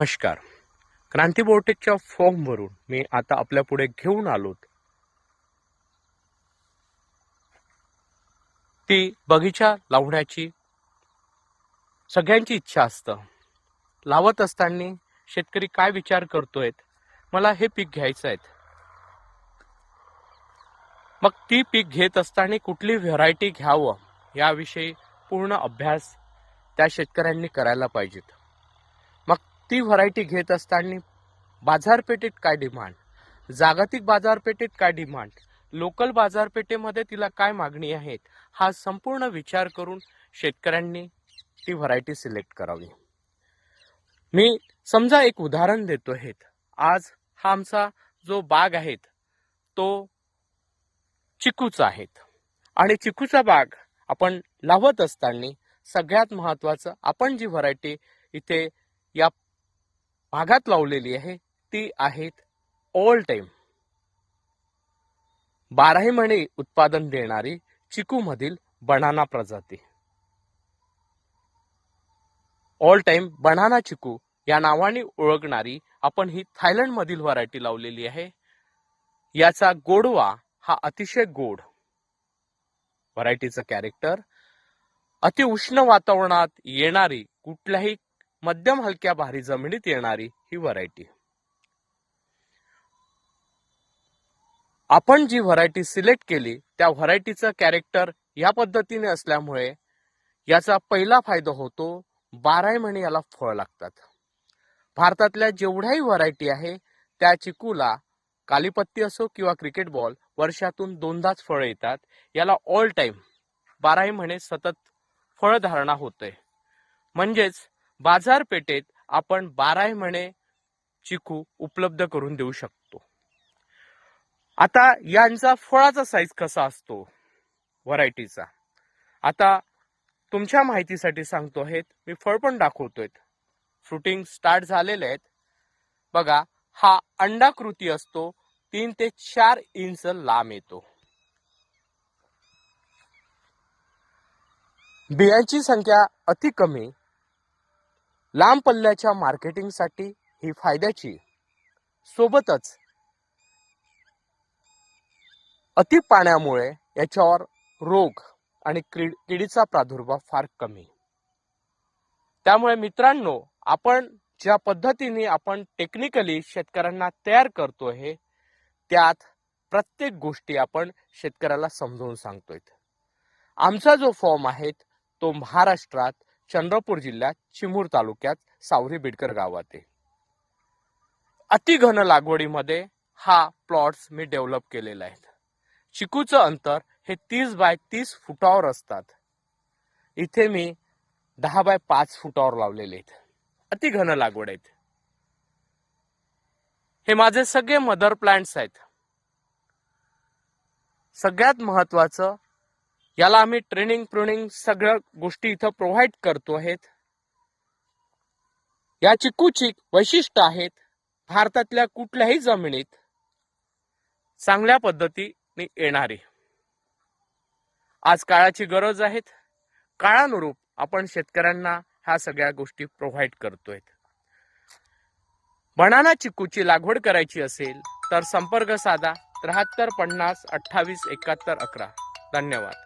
नमस्कार. क्रांती बोर्टेकच्या फॉर्मवरून मी आता आपल्या पुढे घेऊन आलोत ती बगीचा लावण्याची सगळ्यांची इच्छा असतं. लावत असताना शेतकरी काय विचार करतोय? मला हे पीक घ्यायचं आहे. मग ती पीक घेत असताना कुठली व्हरायटी घ्यावं? याविषयी पूर्ण अभ्यास त्या शेतकऱ्यांनी करायला पाहिजेत. ती व्हरायटी घेत असताना बाजारपेठेत काय डिमांड जागतिक बाजारपेठेत काय डिमांड लोकल बाजारपेठेमध्ये तिला काय मागणी आहेत? हा संपूर्ण विचार करून शेतकऱ्यांनी ती व्हरायटी सिलेक्ट करावी. मी समजा एक उदाहरण देतो आहेत आज हा आमचा जो बाग आहे तो चिकूचा आहेत. आणि चिकूचा बाग आपण लावत असताना सगळ्यात महत्त्वाचं आपण जी व्हरायटी इथे या भागात लावलेली आहे ती आहेत ऑल टाइम बाराही महिने उत्पादन देणारी चिकू मधील बनाना प्रजाती. ऑल टाइम बनाना चिकू या नावाने ओळखणारी आपण ही थायलंडमधील व्हरायटी लावलेली आहे. याचा गोडवा हा अतिशय गोड व्हरायटीचं कॅरेक्टर अति उष्ण वातावरणात येणारी कुठल्याही मध्यम हलक्या भारी जमिनीत येणारी ही व्हरायटी. आपण जी व्हरायटी सिलेक्ट केली त्या व्हरायटीचं कॅरेक्टर या पद्धतीने असल्यामुळे याचा पहिला फायदा होतो बाराही महिने याला फळ लागतात. भारतातल्या जेवढ्याही व्हरायटी आहे त्या चिकूला कालीपत्ती असो किंवा क्रिकेट बॉल वर्षातून दोनदाच फळ येतात. याला ऑल टाईम बाराही महिने सतत फळधारणा होते म्हणजेच बाजारपेठेत आपण बाराही म्हणे चिकू उपलब्ध करून देऊ शकतो. आता यांचा फळाचा साईज कसा असतो? व्हरायटीचा आता तुमच्या माहितीसाठी सांगतो आहेत मी फळ पण दाखवतोय. फ्रुटिंग स्टार्ट झालेले आहेत. बघा हा अंडाकृती असतो तीन ते चार इंच लांब येतो. बियांची संख्या अति कमी लांब पल्ल्याच्या मार्केटिंगसाठी ही फायद्याची. सोबतच अति पाण्यामुळे याच्यावर रोग आणि किड किडीचा प्रादुर्भाव फार कमी. त्यामुळे मित्रांनो आपण ज्या पद्धतीने आपण टेक्निकली शेतकऱ्यांना तयार करतो आहे त्यात प्रत्येक गोष्टी आपण शेतकऱ्याला समजावून सांगतोय आमचा जो फॉर्म आहे तो महाराष्ट्रात चंद्रपूर जिल्ह्यात चिमूर तालुक्यात सावरी बिडकर गावात आहे. अतिघन लागवडीमध्ये हा प्लॉट्स मी डेव्हलप केलेला आहे चिकूचं अंतर हे तीस बाय तीस फुटावर असतात. इथे मी दहा बाय पाच फुटावर लावलेले आहेत. अति घन लागवड आहेत. हे माझे सगळे मदर प्लांट्स आहेत. सगळ्यात महत्वाचं याला आम्ही ट्रेनिंग प्रुनिंग सगळ्या गोष्टी इथं प्रोव्हाइड करतो आहेत. या चिकूची वैशिष्ट्य आहेत भारतातल्या कुठल्याही जमिनीत चांगल्या पद्धतीने येणारी. आज काळाची गरज आहेत. काळानुरूप आपण शेतकऱ्यांना ह्या सगळ्या गोष्टी प्रोव्हाइड करतोय. बनाना चिकूची लागवड करायची असेल तर संपर्क साधा त्र्याहत्तर पन्नास अठ्ठावीस एकाहत्तर अकरा. धन्यवाद.